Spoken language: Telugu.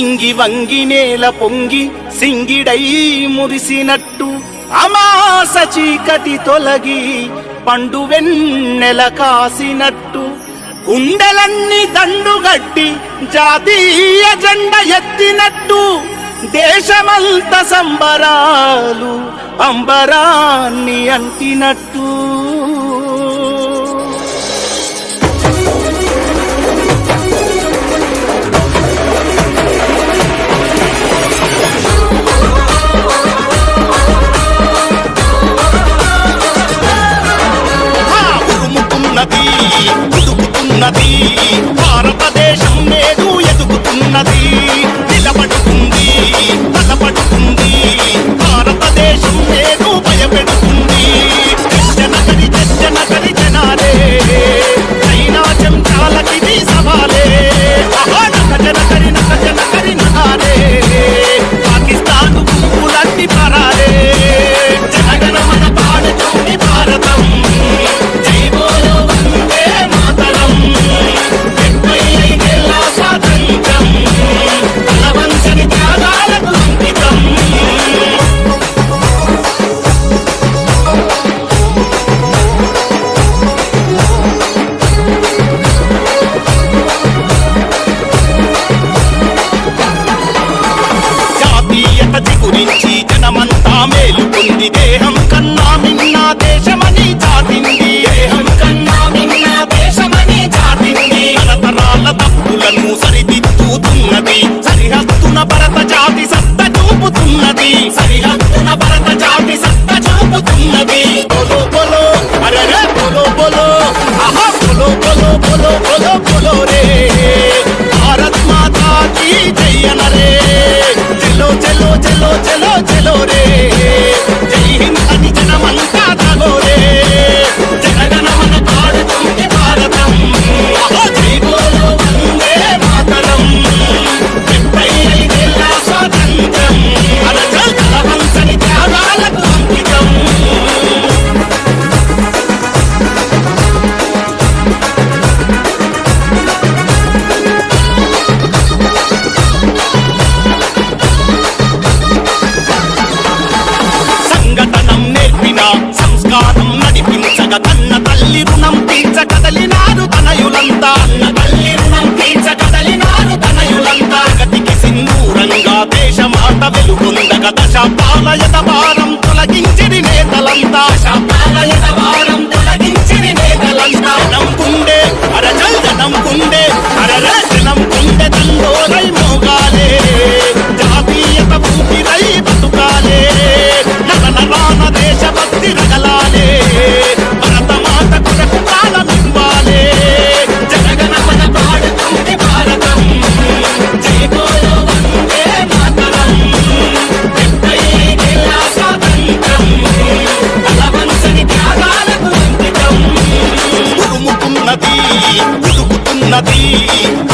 ఇంగి వంగి నేల పొంగి సింగిడై మురిసినట్టు అమాస చీకటి తొలగి పండు వెన్నెల కాసినట్టు. గుండెలన్నీ దండుగట్టి జాతీయ జెండ ఎత్తినట్టు. దేశమంత సంబరాలు అంబరాన్ని అంటినట్టు. బతుకుతున్నది భారతదేశం నేడు ఎదుగుతున్నది. மாமேலும் అనగ కన్న తల్లి రుణం తీర్చ కదలినారు తనయులంతా. అన్న తల్లి రుణం తీర్చ కదలినారు తనయులంతా. గతికి సింధూరంగా దేశమాత వెలుగొందగ దశాబ్దాల యతభారం తొలగించిరి నేతలంతా. దశాబ్దాల యతభారం తొలగించిరి నేతలంతా. నమ్ముకుండే అరజల్ Be.